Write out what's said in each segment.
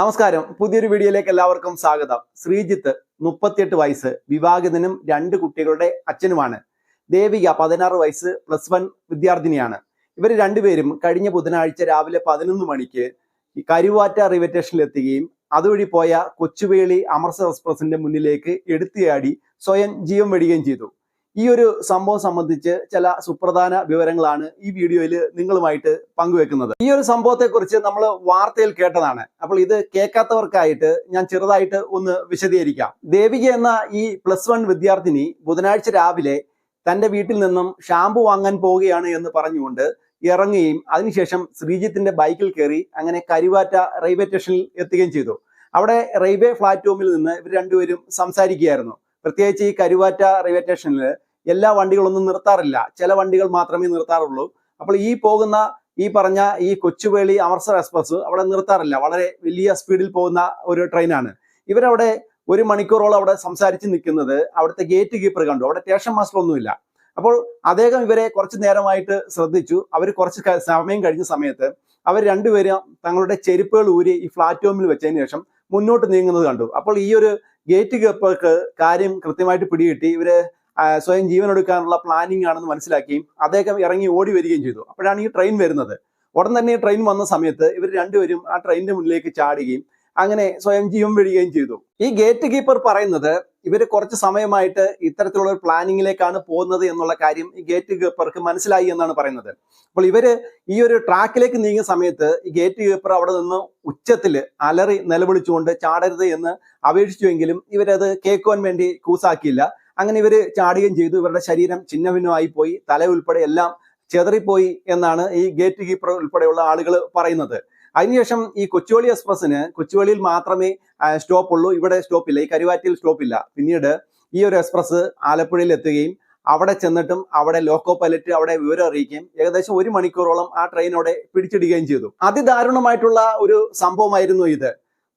നമസ്കാരം. പുതിയൊരു വീഡിയോയിലേക്ക് എല്ലാവർക്കും സ്വാഗതം. ശ്രീജിത്ത് മുപ്പത്തിയെട്ട് വയസ്സ് വിവാഹിതനും രണ്ട് കുട്ടികളുടെ അച്ഛനുമാണ്. ദേവിക പതിനാറ് വയസ്സ് പ്ലസ് വൺ വിദ്യാർത്ഥിനിയാണ്. ഇവർ രണ്ടുപേരും കഴിഞ്ഞ ബുധനാഴ്ച രാവിലെ പതിനൊന്ന് മണിക്ക് കരുവാറ്റ റെയിൽവേ സ്റ്റേഷനിൽ എത്തുകയും അതുവഴി പോയ കൊച്ചുവേളി അമൃത്സർ എക്സ്പ്രസിന്റെ മുന്നിലേക്ക് എടുത്തിയാടി സ്വയം ജീവൻ വെടിയുകയും ചെയ്തു. ഈ ഒരു സംഭവം സംബന്ധിച്ച് ചില സുപ്രധാന വിവരങ്ങളാണ് ഈ വീഡിയോയിൽ നിങ്ങളുമായിട്ട് പങ്കുവെക്കുന്നത്. ഈ ഒരു സംഭവത്തെ കുറിച്ച് നമ്മൾ വാർത്തയിൽ കേട്ടതാണ്. അപ്പോൾ ഇത് കേൾക്കാത്തവർക്കായിട്ട് ഞാൻ ചെറുതായിട്ട് ഒന്ന് വിശദീകരിക്കാം. ദേവിക എന്ന ഈ പ്ലസ് വൺ വിദ്യാർത്ഥിനി ബുധനാഴ്ച രാവിലെ തന്റെ വീട്ടിൽ നിന്നും ഷാമ്പു വാങ്ങാൻ പോവുകയാണ് എന്ന് പറഞ്ഞുകൊണ്ട് ഇറങ്ങുകയും അതിനുശേഷം ശ്രീജിത്തിന്റെ ബൈക്കിൽ കയറി അങ്ങനെ കരുവാറ്റ റെയിൽവേ സ്റ്റേഷനിൽ എത്തുകയും ചെയ്തു. അവിടെ റെയിൽവേ പ്ലാറ്റ്ഫോമിൽ നിന്ന് ഇവർ രണ്ടുപേരും സംസാരിക്കുകയായിരുന്നു. പ്രത്യേകിച്ച് ഈ കരുവാറ്റ റെയിൽവേ സ്റ്റേഷനിൽ എല്ലാ വണ്ടികളൊന്നും നിർത്താറില്ല. ചില വണ്ടികൾ മാത്രമേ നിർത്താറുള്ളൂ. അപ്പോൾ ഈ പോകുന്ന ഈ പറഞ്ഞ ഈ കൊച്ചുവേളി അമൃത്സർ എക്സ്പ്രസ് അവിടെ നിർത്താറില്ല. വളരെ വലിയ സ്പീഡിൽ പോകുന്ന ഒരു ട്രെയിനാണ്. ഇവരവിടെ ഒരു മണിക്കൂറോളം അവിടെ സംസാരിച്ച് നിൽക്കുന്നത് അവിടുത്തെ ഗേറ്റ് കീപ്പർ കണ്ടു. അവിടെ സ്റ്റേഷൻ മാസ്റ്റർ ഒന്നുമില്ല അപ്പോൾ അദ്ദേഹം ഇവരെ കുറച്ച് നേരമായിട്ട് ശ്രദ്ധിച്ചു. അവർ കുറച്ച് സമയം കഴിഞ്ഞ സമയത്ത് അവർ രണ്ടുപേരും തങ്ങളുടെ ചെരുപ്പുകൾ ഊരി ഈ പ്ലാറ്റ്ഫോമിൽ വെച്ചതിന് ശേഷം മുന്നോട്ട് നീങ്ങുന്നത് കണ്ടു. അപ്പോൾ ഈ ഒരു ഗേറ്റ് കീപ്പർക്ക് കാര്യം കൃത്യമായിട്ട് പിടികിട്ടി. ഇവർ സ്വയം ജീവനെടുക്കാനുള്ള പ്ലാനിങ് ആണെന്ന് മനസ്സിലാക്കുകയും അദ്ദേഹം ഇറങ്ങി ഓടി വരികയും ചെയ്തു. അപ്പോഴാണ് ഈ ട്രെയിൻ വരുന്നത്. ഉടൻ തന്നെ ട്രെയിൻ വന്ന സമയത്ത് ഇവർ രണ്ടുപേരും ആ ട്രെയിനിന്റെ മുന്നിലേക്ക് ചാടുകയും അങ്ങനെ സ്വയം ജീവൻ വിഴുകയും ചെയ്തു. ഈ ഗേറ്റ് കീപ്പർ പറയുന്നത് ഇവർ കുറച്ച് സമയമായിട്ട് ഇത്തരത്തിലുള്ള ഒരു പ്ലാനിങ്ങിലേക്കാണ് പോകുന്നത് എന്നുള്ള കാര്യം ഈ ഗേറ്റ് കീപ്പർക്ക് മനസ്സിലായി എന്നാണ് പറയുന്നത്. അപ്പോൾ ഇവർ ഈ ഒരു ട്രാക്കിലേക്ക് നീങ്ങിയ സമയത്ത് ഈ ഗേറ്റ് കീപ്പർ അവിടെ നിന്ന് ഉച്ചത്തിൽ അലറി നിലവിളിച്ചുകൊണ്ട് ചാടരുത് എന്ന് അപേക്ഷിച്ചുവെങ്കിലും ഇവരത് കേൾക്കുവാൻ വേണ്ടി കൂസാക്കിയില്ല. അങ്ങനെ ഇവർ ചാടുകയും ചെയ്തു. ഇവരുടെ ശരീരം ഛിന്നഭിന്നമായി പോയി. തല ഉൾപ്പെടെ എല്ലാം ചെതറിപ്പോയി എന്നാണ് ഈ ഗേറ്റ് കീപ്പർ ഉൾപ്പെടെയുള്ള ആളുകൾ പറയുന്നത്. അതിനുശേഷം ഈ കൊച്ചുവേളി എക്സ്പ്രസ്സിന് കൊച്ചുവേളിയിൽ മാത്രമേ സ്റ്റോപ്പ് ഉള്ളൂ ഇവിടെ സ്റ്റോപ്പ് ഇല്ല ഈ കരുവാറ്റയിൽ സ്റ്റോപ്പ് ഇല്ല പിന്നീട് ഈ ഒരു എക്സ്പ്രസ് ആലപ്പുഴയിൽ എത്തുകയും അവിടെ ചെന്നിട്ടും അവിടെ ലോക്കോ പൈലറ്റ് അവിടെ വിവരം അറിയിക്കുകയും ഏകദേശം ഒരു മണിക്കൂറോളം ആ ട്രെയിൻ അവിടെ പിടിച്ചിടുകയും ചെയ്തു. അതിദാരുണമായിട്ടുള്ള ഒരു സംഭവമായിരുന്നു ഇത്.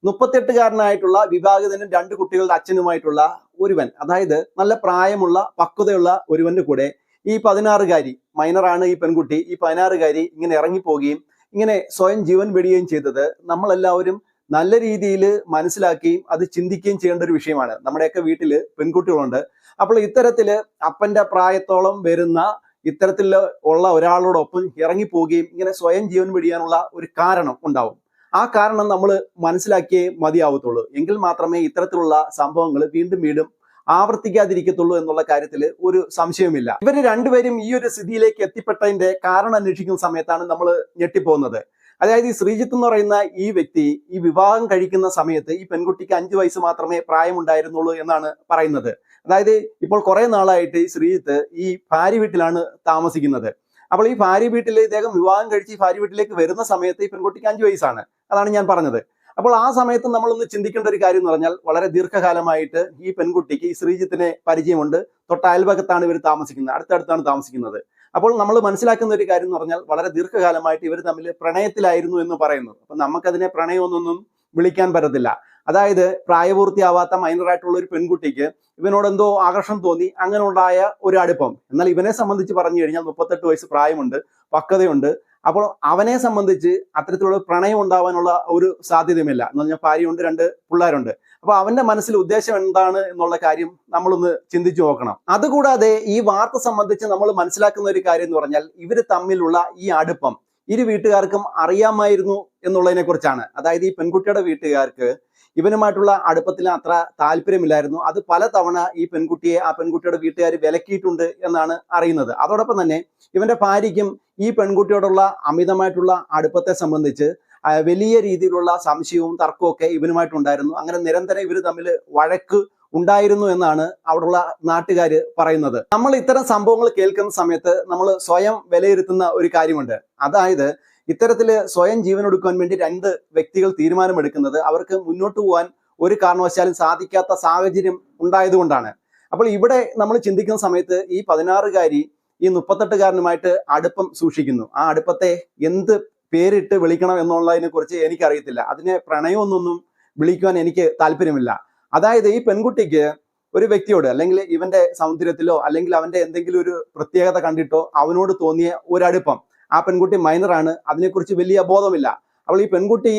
മുപ്പത്തെട്ടുകാരനായിട്ടുള്ള വിവാഹിതനും രണ്ട് കുട്ടികളുടെ അച്ഛനുമായിട്ടുള്ള ഒരുവൻ അതായത് നല്ല പ്രായമുള്ള പക്വതയുള്ള ഒരുവന്റെ കൂടെ ഈ പതിനാറുകാരി മൈനറാണ് ഈ പെൺകുട്ടി. ഈ പതിനാറുകാരി ഇങ്ങനെ ഇറങ്ങിപ്പോവുകയും ഇങ്ങനെ സ്വയം ജീവൻ വെടിയുകയും ചെയ്തത് നമ്മളെല്ലാവരും നല്ല രീതിയിൽ മനസ്സിലാക്കുകയും അത് ചിന്തിക്കുകയും ചെയ്യേണ്ട ഒരു വിഷയമാണ്. നമ്മുടെയൊക്കെ വീട്ടിൽ പെൺകുട്ടികളുണ്ട്. അപ്പോൾ ഇത്തരത്തിൽ അപ്പന്റെ പ്രായത്തോളം വരുന്ന ഇത്തരത്തിൽ ഉള്ള ഒരാളോടൊപ്പം ഇറങ്ങിപ്പോവുകയും ഇങ്ങനെ സ്വയം ജീവൻ വെടിയാനുള്ള ഒരു കാരണം ഉണ്ടാവും. ആ കാരണം നമ്മൾ മനസ്സിലാക്കിയേ മതിയാവത്തുള്ളൂ. എങ്കിൽ മാത്രമേ ഇത്തരത്തിലുള്ള സംഭവങ്ങൾ വീണ്ടും വീണ്ടും ആവർത്തിക്കാതിരിക്കത്തുള്ളൂ എന്നുള്ള കാര്യത്തിൽ ഒരു സംശയവുമില്ല. ഇവർ രണ്ടുപേരും ഈ ഒരു സ്ഥിതിയിലേക്ക് എത്തിപ്പെട്ടതിന്റെ കാരണം അന്വേഷിക്കുന്ന സമയത്താണ് നമ്മൾ ഞെട്ടിപ്പോകുന്നത്. അതായത് ഈ ശ്രീജിത്ത് എന്ന് പറയുന്ന ഈ വ്യക്തി ഈ വിവാഹം കഴിക്കുന്ന സമയത്ത് ഈ പെൺകുട്ടിക്ക് അഞ്ചു വയസ്സ് മാത്രമേ പ്രായമുണ്ടായിരുന്നുള്ളൂ എന്നാണ് പറയുന്നത്. അതായത് ഇപ്പോൾ കുറെ നാളായിട്ട് ഈ ശ്രീജിത്ത് ഈ ഭാര്യ വീട്ടിലാണ് താമസിക്കുന്നത്. അപ്പോൾ ഈ ഭാര്യ വീട്ടിൽ ഇദ്ദേഹം വിവാഹം കഴിച്ച് ഈ ഭാര്യ വീട്ടിലേക്ക് വരുന്ന സമയത്ത് ഈ പെൺകുട്ടിക്ക് അഞ്ചു വയസ്സാണ്. അതാണ് ഞാൻ പറഞ്ഞത്. അപ്പോൾ ആ സമയത്ത് നമ്മളൊന്ന് ചിന്തിക്കേണ്ട ഒരു കാര്യം എന്ന് പറഞ്ഞാൽ വളരെ ദീർഘകാലമായിട്ട് ഈ പെൺകുട്ടിക്ക് ഈ ശ്രീജിത്തിനെ പരിചയമുണ്ട്. തൊട്ട അയൽപക്കത്താണ് ഇവർ താമസിക്കുന്നത്. അടുത്തടുത്താണ് താമസിക്കുന്നത്. അപ്പോൾ നമ്മൾ മനസ്സിലാക്കുന്ന ഒരു കാര്യം എന്ന് പറഞ്ഞാൽ വളരെ ദീർഘകാലമായിട്ട് ഇവർ തമ്മിൽ പ്രണയത്തിലായിരുന്നു എന്ന് പറയുന്നു അപ്പൊ നമുക്കതിനെ പ്രണയമൊന്നൊന്നും വിളിക്കാൻ പറ്റത്തില്ല. അതായത് പ്രായപൂർത്തിയാവാത്ത മൈനറായിട്ടുള്ള ഒരു പെൺകുട്ടിക്ക് ഇവനോട് എന്തോ ആകർഷണം തോന്നി അങ്ങനെ ഉണ്ടായ ഒരു അടുപ്പം എന്നാൽ ഇവനെ സംബന്ധിച്ച് പറഞ്ഞു കഴിഞ്ഞാൽ മുപ്പത്തെട്ട് വയസ്സ് പ്രായമുണ്ട് പക്വതയുണ്ട്. അപ്പോൾ അവനെ സംബന്ധിച്ച് അത്തരത്തിലുള്ള പ്രണയം ഉണ്ടാവാനുള്ള ഒരു സാധ്യതയുമില്ല. എന്ന് പറഞ്ഞാൽ ഭാര്യയുണ്ട് രണ്ട് പിള്ളേരുണ്ട്. അപ്പൊ അവന്റെ മനസ്സിൽ ഉദ്ദേശം എന്താണ് എന്നുള്ള കാര്യം നമ്മളൊന്ന് ചിന്തിച്ചു നോക്കണം. അതുകൂടാതെ ഈ വാർത്ത സംബന്ധിച്ച് നമ്മൾ മനസ്സിലാക്കുന്ന ഒരു കാര്യം എന്ന് പറഞ്ഞാൽ ഇവർ തമ്മിലുള്ള ഈ അടുപ്പം ഇരു വീട്ടുകാർക്കും അറിയാമായിരുന്നു എന്നുള്ളതിനെ കുറിച്ചാണ്. അതായത് ഈ പെൺകുട്ടിയുടെ വീട്ടുകാർക്ക് ഇവനുമായിട്ടുള്ള അടുപ്പത്തിൽ അത്ര താല്പര്യമില്ലായിരുന്നു. അത് പലതവണ ഈ പെൺകുട്ടിയെ ആ പെൺകുട്ടിയുടെ വീട്ടുകാർ വിലക്കിയിട്ടുണ്ട് എന്നാണ് അറിയുന്നത്. അതോടൊപ്പം തന്നെ ഇവന്റെ ഭാര്യയ്ക്കും ഈ പെൺകുട്ടിയോടുള്ള അമിതമായിട്ടുള്ള അടുപ്പത്തെ സംബന്ധിച്ച് വലിയ രീതിയിലുള്ള സംശയവും തർക്കവും ഒക്കെ ഇവനുമായിട്ടുണ്ടായിരുന്നു. അങ്ങനെ നിരന്തരം ഇവർ തമ്മിൽ വഴക്ക് ഉണ്ടായിരുന്നു എന്നാണ് അവിടെയുള്ള നാട്ടുകാർ പറയുന്നത്. നമ്മൾ ഇത്തരം സംഭവങ്ങൾ കേൾക്കുന്ന സമയത്ത് നമ്മൾ സ്വയം വിലയിരുത്തുന്ന ഒരു കാര്യമുണ്ട്. അതായത് ഇത്തരത്തിൽ സ്വയം ജീവൻ എടുക്കുവാൻ വേണ്ടി രണ്ട് വ്യക്തികൾ തീരുമാനമെടുക്കുന്നത് അവർക്ക് മുന്നോട്ട് പോകാൻ ഒരു കാരണവശാലും സാധിക്കാത്ത സാഹചര്യം ഉണ്ടായതുകൊണ്ടാണ്. അപ്പോൾ ഇവിടെ നമ്മൾ ചിന്തിക്കുന്ന സമയത്ത് ഈ പതിനാറുകാരി ഈ മുപ്പത്തെട്ടുകാരനുമായിട്ട് അടുപ്പം സൂക്ഷിക്കുന്നു. ആ അടുപ്പത്തെ എന്ത് പേരിട്ട് വിളിക്കണം എന്നുള്ളതിനെ കുറിച്ച് എനിക്കറിയത്തില്ല. അതിനെ പ്രണയമൊന്നൊന്നും വിളിക്കുവാൻ എനിക്ക് താല്പര്യമില്ല. അതായത് ഈ പെൺകുട്ടിക്ക് ഒരു വ്യക്തിയോട് അല്ലെങ്കിൽ ഇവന്റെ സൗന്ദര്യത്തിലോ അല്ലെങ്കിൽ അവന്റെ എന്തെങ്കിലും ഒരു പ്രത്യേകത കണ്ടിട്ടോ അവനോട് തോന്നിയ ഒരടുപ്പം ആ പെൺകുട്ടി മൈനറാണ് അതിനെക്കുറിച്ച് വലിയ ബോധമില്ല. അപ്പോൾ ഈ പെൺകുട്ടി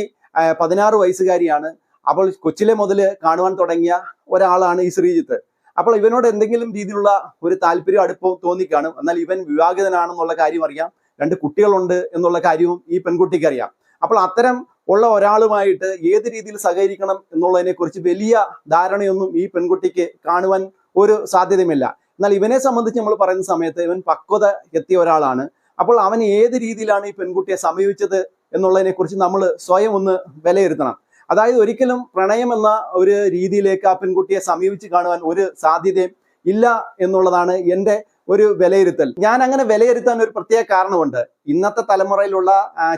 പതിനാറ് വയസ്സുകാരിയാണ്. അപ്പോൾ കൊച്ചിലെ മുതൽ കാണുവാൻ തുടങ്ങിയ ഒരാളാണ് ഈ ശ്രീജിത്ത്. അപ്പോൾ ഇവനോട് എന്തെങ്കിലും രീതിയിലുള്ള ഒരു താല്പര്യം അടുപ്പവും തോന്നിക്കാണും. എന്നാൽ ഇവൻ വിവാഹിതനാണെന്നുള്ള കാര്യം അറിയാം. രണ്ട് കുട്ടികളുണ്ട് എന്നുള്ള കാര്യവും ഈ പെൺകുട്ടിക്ക് അറിയാം. അപ്പോൾ അത്തരം ഉള്ള ഒരാളുമായിട്ട് ഏത് രീതിയിൽ സഹകരിക്കണം എന്നുള്ളതിനെ കുറിച്ച് വലിയ ധാരണയൊന്നും ഈ പെൺകുട്ടിക്ക് കാണുവാൻ ഒരു സാധ്യതയുമില്ല. എന്നാൽ ഇവനെ സംബന്ധിച്ച് നമ്മൾ പറയുന്ന സമയത്ത് ഇവൻ പക്വത എത്തിയ ഒരാളാണ്. അപ്പോൾ അവൻ ഏത് രീതിയിലാണ് ഈ പെൺകുട്ടിയെ സമീപിച്ചത് എന്നുള്ളതിനെ കുറിച്ച് നമ്മൾ സ്വയം ഒന്ന് വിലയിരുത്തണം. അതായത് ഒരിക്കലും പ്രണയം എന്ന ഒരു രീതിയിലേക്ക് ആ പെൺകുട്ടിയെ സമീപിച്ച് കാണുവാൻ ഒരു സാധ്യതയും ഇല്ല എന്നുള്ളതാണ് എന്റെ ഒരു വിലയിരുത്തൽ. ഞാൻ അങ്ങനെ വിലയിരുത്താൻ ഒരു പ്രത്യേക കാരണമുണ്ട്. ഇന്നത്തെ തലമുറയിലുള്ള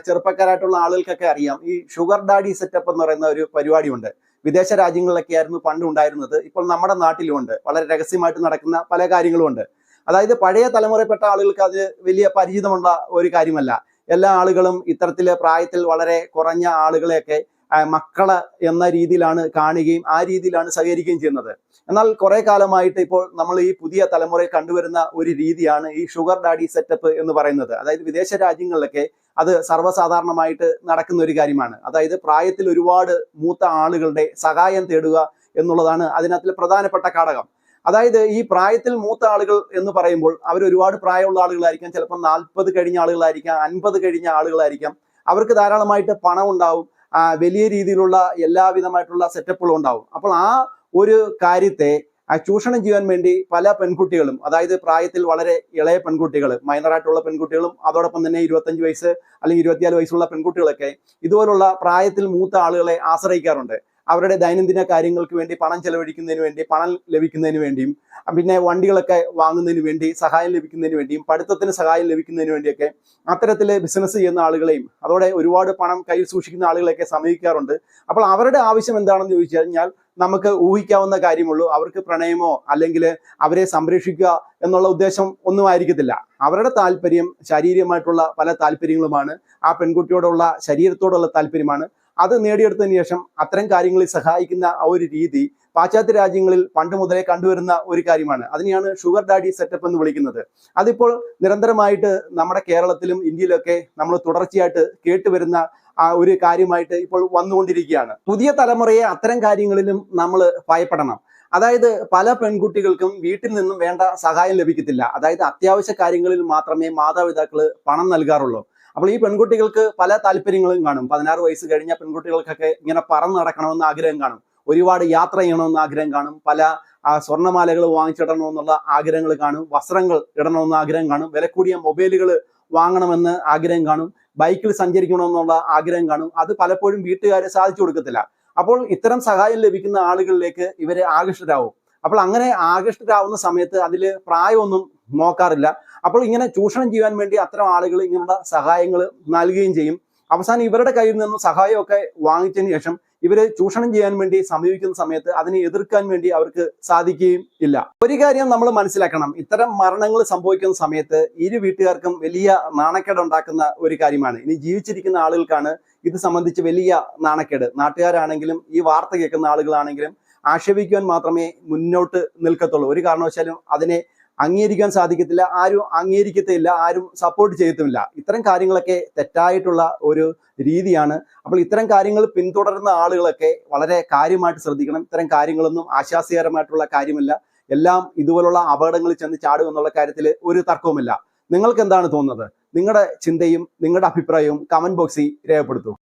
ചെറുപ്പക്കാരായിട്ടുള്ള ആളുകൾക്കൊക്കെ അറിയാം ഈ ഷുഗർ ഡാഡി സെറ്റപ്പ് എന്ന് പറയുന്ന ഒരു പരിപാടിയുണ്ട്. വിദേശ രാജ്യങ്ങളിലൊക്കെ ആയിരുന്നു പണ്ട് ഉണ്ടായിരുന്നത് ഇപ്പോൾ നമ്മുടെ നാട്ടിലുമുണ്ട്. വളരെ രഹസ്യമായിട്ട് നടക്കുന്ന പല കാര്യങ്ങളുമുണ്ട്. അതായത് പഴയ തലമുറയിൽപ്പെട്ട ആളുകൾക്ക് അത് വലിയ പരിചിതമുള്ള ഒരു കാര്യമല്ല. എല്ലാ ആളുകളും ഇത്തരത്തിലെ പ്രായത്തിൽ വളരെ കുറഞ്ഞ ആളുകളെയൊക്കെ മക്കൾ എന്ന രീതിയിലാണ് കാണുകയും ആ രീതിയിലാണ് സഹകരിക്കുകയും ചെയ്യുന്നത്. എന്നാൽ കുറെ കാലമായിട്ട് ഇപ്പോൾ നമ്മൾ ഈ പുതിയ തലമുറയിൽ കണ്ടുവരുന്ന ഒരു രീതിയാണ് ഈ ഷുഗർ ഡാഡി സെറ്റപ്പ് എന്ന് പറയുന്നത്. അതായത് വിദേശ രാജ്യങ്ങളിലൊക്കെ അത് സർവസാധാരണമായിട്ട് നടക്കുന്ന ഒരു കാര്യമാണ്. അതായത് പ്രായത്തിൽ ഒരുപാട് മൂത്ത ആളുകളുടെ സഹായം തേടുക എന്നുള്ളതാണ് അതിനകത്തിലെ പ്രധാനപ്പെട്ട ഘടകം. അതായത് ഈ പ്രായത്തിൽ മൂത്ത ആളുകൾ എന്ന് പറയുമ്പോൾ അവർ ഒരുപാട് പ്രായമുള്ള ആളുകളായിരിക്കാം. ചിലപ്പോൾ നാൽപ്പത് കഴിഞ്ഞ ആളുകളായിരിക്കാം അൻപത് കഴിഞ്ഞ ആളുകളായിരിക്കാം. അവർക്ക് ധാരാളമായിട്ട് പണം ഉണ്ടാവും വലിയ രീതിയിലുള്ള എല്ലാവിധമായിട്ടുള്ള സെറ്റപ്പുകളും ഉണ്ടാവും. അപ്പോൾ ആ ഒരു കാര്യത്തെ ആ ചൂഷണം ചെയ്യാൻ വേണ്ടി പല പെൺകുട്ടികളും അതായത് പ്രായത്തിൽ വളരെ ഇളയ പെൺകുട്ടികൾ മൈനറായിട്ടുള്ള പെൺകുട്ടികളും അതോടൊപ്പം തന്നെ ഇരുപത്തഞ്ച് വയസ്സ് അല്ലെങ്കിൽ ഇരുപത്തിനാല് വയസ്സുള്ള പെൺകുട്ടികളൊക്കെ ഇതുപോലുള്ള പ്രായത്തിൽ മൂത്ത ആളുകളെ ആശ്രയിക്കാറുണ്ട്. അവരുടെ ദൈനംദിന കാര്യങ്ങൾക്ക് വേണ്ടി പണം ചെലവഴിക്കുന്നതിന് വേണ്ടി പണം ലഭിക്കുന്നതിന് വേണ്ടിയും പിന്നെ വണ്ടികളൊക്കെ വാങ്ങുന്നതിന് വേണ്ടി സഹായം ലഭിക്കുന്നതിന് വേണ്ടിയും പഠിത്തത്തിന് സഹായം ലഭിക്കുന്നതിന് വേണ്ടിയൊക്കെ അത്തരത്തിൽ ബിസിനസ് ചെയ്യുന്ന ആളുകളെയും അതോടെ ഒരുപാട് പണം കയ്യിൽ സൂക്ഷിക്കുന്ന ആളുകളെയൊക്കെ സമീപിക്കാറുണ്ട്. അപ്പോൾ അവരുടെ ആവശ്യം എന്താണെന്ന് ചോദിച്ചു കഴിഞ്ഞാൽ നമുക്ക് ഊഹിക്കാവുന്ന കാര്യമുള്ളൂ. അവർക്ക് പ്രണയമോ അല്ലെങ്കിൽ അവരെ സംരക്ഷിക്കുക എന്നുള്ള ഉദ്ദേശം ഒന്നും ആയിരിക്കത്തില്ല. അവരുടെ താല്പര്യം ശാരീരികമായിട്ടുള്ള പല താല്പര്യങ്ങളുമാണ്. ആ പെൺകുട്ടിയോടുള്ള ശരീരത്തോടുള്ള താല്പര്യമാണ്. അത് നേടിയെടുത്തതിന് ശേഷം അത്തരം കാര്യങ്ങളിൽ സഹായിക്കുന്ന ആ ഒരു രീതി പാശ്ചാത്യ രാജ്യങ്ങളിൽ പണ്ട് മുതലേ കണ്ടുവരുന്ന ഒരു കാര്യമാണ്. അതിനെയാണ് ഷുഗർ ഡാഡി സെറ്റപ്പ് എന്ന് വിളിക്കുന്നത്. അതിപ്പോൾ നിരന്തരമായിട്ട് നമ്മുടെ കേരളത്തിലും ഇന്ത്യയിലൊക്കെ നമ്മൾ തുടർച്ചയായിട്ട് കേട്ടുവരുന്ന ആ ഒരു കാര്യമായിട്ട് ഇപ്പോൾ വന്നുകൊണ്ടിരിക്കുകയാണ്. പുതിയ തലമുറയെ അത്തരം കാര്യങ്ങളിലും നമ്മൾ ഭയപ്പെടണം. അതായത് പല പെൺകുട്ടികൾക്കും വീട്ടിൽ നിന്നും വേണ്ട സഹായം ലഭിക്കത്തില്ല. അതായത് അത്യാവശ്യ കാര്യങ്ങളിൽ മാത്രമേ മാതാപിതാക്കൾ പണം നൽകാറുള്ളൂ. അപ്പോൾ ഈ പെൺകുട്ടികൾക്ക് പല താല്പര്യങ്ങളും കാണും. പതിനാറ് വയസ്സ് കഴിഞ്ഞ പെൺകുട്ടികൾക്കൊക്കെ ഇങ്ങനെ പറന്ന് നടക്കണമെന്ന് ആഗ്രഹം കാണും. ഒരുപാട് യാത്ര ചെയ്യണമെന്ന് ആഗ്രഹം കാണും. പല സ്വർണമാലകൾ വാങ്ങിച്ചിടണമെന്നുള്ള ആഗ്രഹങ്ങൾ കാണും. വസ്ത്രങ്ങൾ ഇടണമെന്ന് ആഗ്രഹം കാണും. വില കൂടിയ മൊബൈലുകൾ വാങ്ങണമെന്ന് ആഗ്രഹം കാണും. ബൈക്കിൽ സഞ്ചരിക്കണമെന്നുള്ള ആഗ്രഹം കാണും. അത് പലപ്പോഴും വീട്ടുകാരെ സാധിച്ചു കൊടുക്കത്തില്ല. അപ്പോൾ ഇത്തരം സഹായം ലഭിക്കുന്ന ആളുകളിലേക്ക് ഇവരെ ആകൃഷ്ടരാകും അപ്പോൾ അങ്ങനെ ആകൃഷ്ടരാകുന്ന സമയത്ത് അതിൽ പ്രായമൊന്നും നോക്കാറില്ല. അപ്പോൾ ഇങ്ങനെ ചൂഷണം ചെയ്യാൻ വേണ്ടി അത്തരം ആളുകൾ ഇങ്ങനെയുള്ള സഹായങ്ങൾ നൽകുകയും ചെയ്യും. അവസാനം ഇവരുടെ കയ്യിൽ നിന്നും സഹായമൊക്കെ വാങ്ങിച്ചതിന് ശേഷം ഇവരെ ചൂഷണം ചെയ്യാൻ വേണ്ടി സമീപിക്കുന്ന സമയത്ത് അതിനെ എതിർക്കാൻ വേണ്ടി അവർക്ക് സാധിക്കുകയും ഇല്ല. ഒരു കാര്യം നമ്മൾ മനസ്സിലാക്കണം. ഇത്തരം മരണങ്ങൾ സംഭവിക്കുന്ന സമയത്ത് ഇരു വീട്ടുകാർക്കും വലിയ നാണക്കേട് ഉണ്ടാക്കുന്ന ഒരു കാര്യമാണ്. ഇനി ജീവിച്ചിരിക്കുന്ന ആളുകൾക്കാണ് ഇത് സംബന്ധിച്ച് വലിയ നാണക്കേട്. നാട്ടുകാരാണെങ്കിലും ഈ വാർത്ത കേൾക്കുന്ന ആളുകളാണെങ്കിലും ആക്ഷേപിക്കുവാൻ മാത്രമേ മുന്നോട്ട് നിൽക്കത്തുള്ളൂ. ഒരു കാരണവശാലും അതിനെ അംഗീകരിക്കാൻ സാധിക്കത്തില്ല ആരും അംഗീകരിക്കത്തില്ല ആരും സപ്പോർട്ട് ചെയ്യത്തുമില്ല. ഇത്തരം കാര്യങ്ങളൊക്കെ തെറ്റായിട്ടുള്ള ഒരു രീതിയാണ്. അപ്പോൾ ഇത്തരം കാര്യങ്ങൾ പിന്തുടരുന്ന ആളുകളൊക്കെ വളരെ കാര്യമായിട്ട് ശ്രദ്ധിക്കണം. ഇത്തരം കാര്യങ്ങളൊന്നും ആശാസ്യകരമായിട്ടുള്ള കാര്യമല്ല. എല്ലാം ഇതുപോലുള്ള അപകടങ്ങളിൽ ചെന്ന് ചാടും എന്നുള്ള കാര്യത്തിൽ ഒരു തർക്കവുമില്ല. നിങ്ങൾക്ക് എന്താണ് തോന്നുന്നത്? നിങ്ങളുടെ ചിന്തയും നിങ്ങളുടെ അഭിപ്രായവും കമന്റ് ബോക്സിൽ രേഖപ്പെടുത്തൂ.